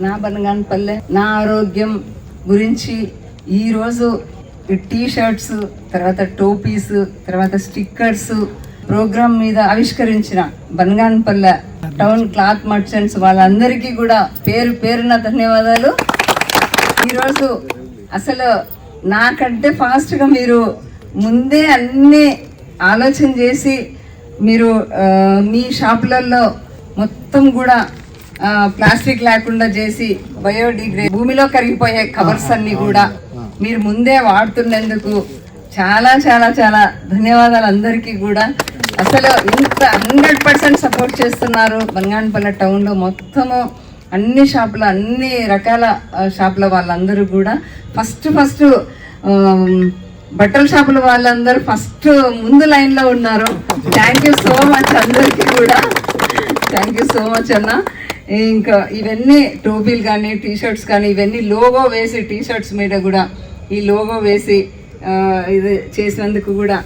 నా బనగానపల్లె నా ఆరోగ్యం గురించి ఈరోజు ఈ టీ షర్ట్స్ తర్వాత టోపీస్ తర్వాత స్టిక్కర్స్ ప్రోగ్రామ్ మీద ఆవిష్కరించిన బనగానపల్లె టౌన్ క్లాత్ మర్చెంట్స్ వాళ్ళందరికీ కూడా పేరు పేరున ధన్యవాదాలు. ఈరోజు అసలు నాకంటే ఫాస్ట్గా మీరు ముందే అన్నీ ఆలోచన చేసి మీరు మీ షాపులలో మొత్తం కూడా ప్లాస్టిక్ లేకుండా చేసి బయోడిగ్రేడ్ భూమిలో కరిగిపోయే కవర్స్ అన్ని కూడా మీరు ముందే వాడుతున్నందుకు చాలా చాలా చాలా ధన్యవాదాలు అందరికీ కూడా. అసలు ఇంత హండ్రెడ్ పర్సెంట్ సపోర్ట్ చేస్తున్నారు బంగానపల్లె టౌన్లో మొత్తము అన్ని షాపుల అన్ని రకాల షాపుల వాళ్ళందరూ కూడా. ఫస్ట్ ఫస్ట్ బట్టల షాపుల వాళ్ళందరూ ఫస్ట్ ముందు లైన్లో ఉన్నారు. థ్యాంక్ యూ సో మచ్ అందరికీ కూడా. థ్యాంక్ యూ సో మచ్ అన్న. ఇంకా ఇవన్నీ టోపీలు కానీ టీ షర్ట్స్ కానీ ఇవన్నీ లోగో వేసి టీ షర్ట్స్ మీద కూడా ఈ లోగో వేసి ఇది చేసినందుకు కూడా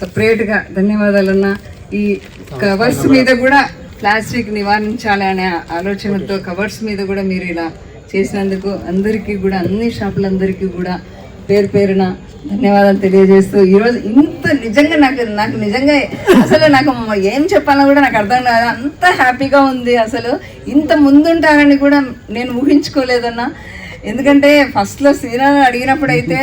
సపరేట్గా ధన్యవాదాలన్న. ఈ కవర్స్ మీద కూడా ప్లాస్టిక్ నివారించాలి అనే ఆలోచనతో కవర్స్ మీద కూడా మీరు ఇలా చేసినందుకు అందరికీ కూడా అన్ని షాపులందరికీ కూడా పేరు పేరున ధన్యవాదాలు తెలియజేస్తూ ఈరోజు ఇంత నిజంగా నాకు నాకు నిజంగా అసలు నాకు ఏం చెప్పాలో కూడా నాకు అర్థం కాదు. అంత హ్యాపీగా ఉంది అసలు. ఇంత ముందుంటారని కూడా నేను ఊహించుకోలేదన్నా. ఎందుకంటే ఫస్ట్లో సీనియర్ అడిగినప్పుడు అయితే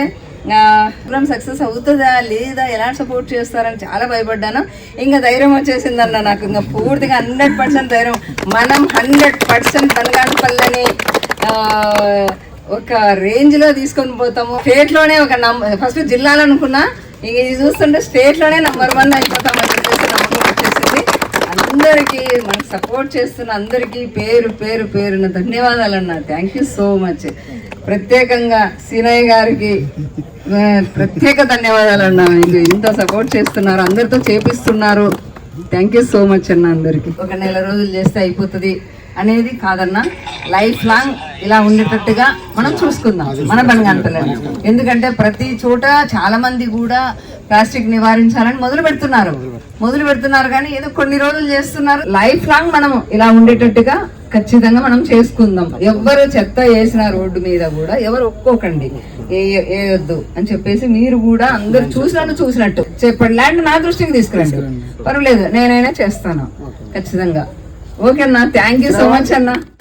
ప్రోగ్రామ్ సక్సెస్ అవుతుందా లేదా ఎలా సపోర్ట్ చేస్తారని చాలా భయపడ్డాను. ఇంకా ధైర్యం వచ్చేసిందన్న నాకు. ఇంకా పూర్తిగా హండ్రెడ్ పర్సెంట్ ధైర్యం. మనం హండ్రెడ్ పర్సెంట్ పల్లని ఒక రేంజ్లో తీసుకొని పోతాము. స్టేట్లోనే ఒక నంబర్ ఫస్ట్ జిల్లాలో అనుకున్నా ఇంక ఇది చూస్తుంటే స్టేట్లోనే నంబర్ వన్ అయిపోతామని చెప్పేసి నమ్మకం వచ్చేసింది. అందరికీ మనకు సపోర్ట్ చేస్తున్న అందరికీ పేరు పేరు పేరున ధన్యవాదాలు అన్న. థ్యాంక్ యూ సో మచ్ ప్రత్యేకంగా సీనయ్య గారికి ప్రత్యేక ధన్యవాదాలు అన్న. మీకు ఇంత సపోర్ట్ చేస్తున్నారు అందరితో చేపిస్తున్నారు. థ్యాంక్ యూ సో మచ్ అన్న అందరికి. ఒక నెల రోజులు చేస్తే అయిపోతుంది. అనేది కాదన్న లైఫ్ లాంగ్ ఇలా ఉండేటట్టుగా మనం చూసుకుందాం మన బనగానపల్లని ఎందుకంటే ప్రతి చోట చాలా మంది కూడా ప్లాస్టిక్ నివారించాలని మొదలు పెడుతున్నారు. మొదలు పెడుతున్నారు కానీ ఏదో కొన్ని రోజులు చేస్తున్నారు. లైఫ్ లాంగ్ మనం ఇలా ఉండేటట్టుగా ఖచ్చితంగా మనం చేసుకుందాం. ఎవ్వరు చెత్త వేసిన రోడ్డు మీద కూడా ఎవరు ఒప్పుకోకండి. ఏ- వేయొద్దు అని చెప్పేసి మీరు కూడా అందరు చూసినట్టు చూసినట్టు. చెప్పండి. ల్యాండ్ నా దృష్టికి తీసుకురండి. పర్వాలేదు నేనైనా చేస్తాను. ఖచ్చితంగా. ఓకే అన్న. థ్యాంక్ యూ సో మచ్ అన్న.